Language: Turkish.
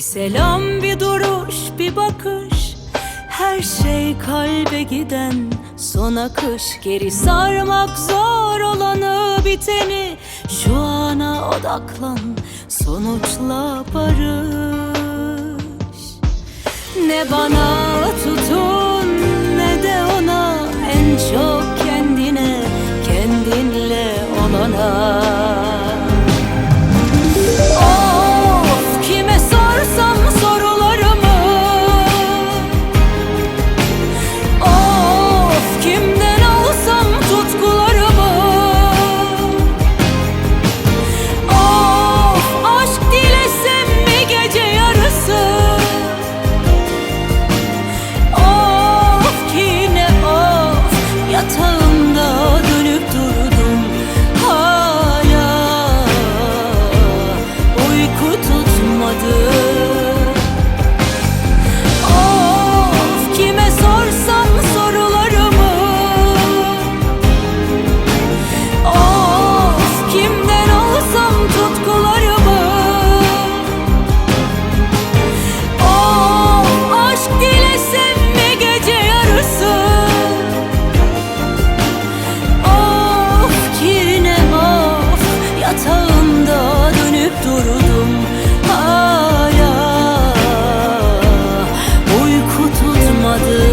Bir selam, bir duruş, bir bakış. Her şey kalbe giden son akış. Geri sarmak zor olanı biteni. Şu ana odaklan sonuçla barış. Ne bana ず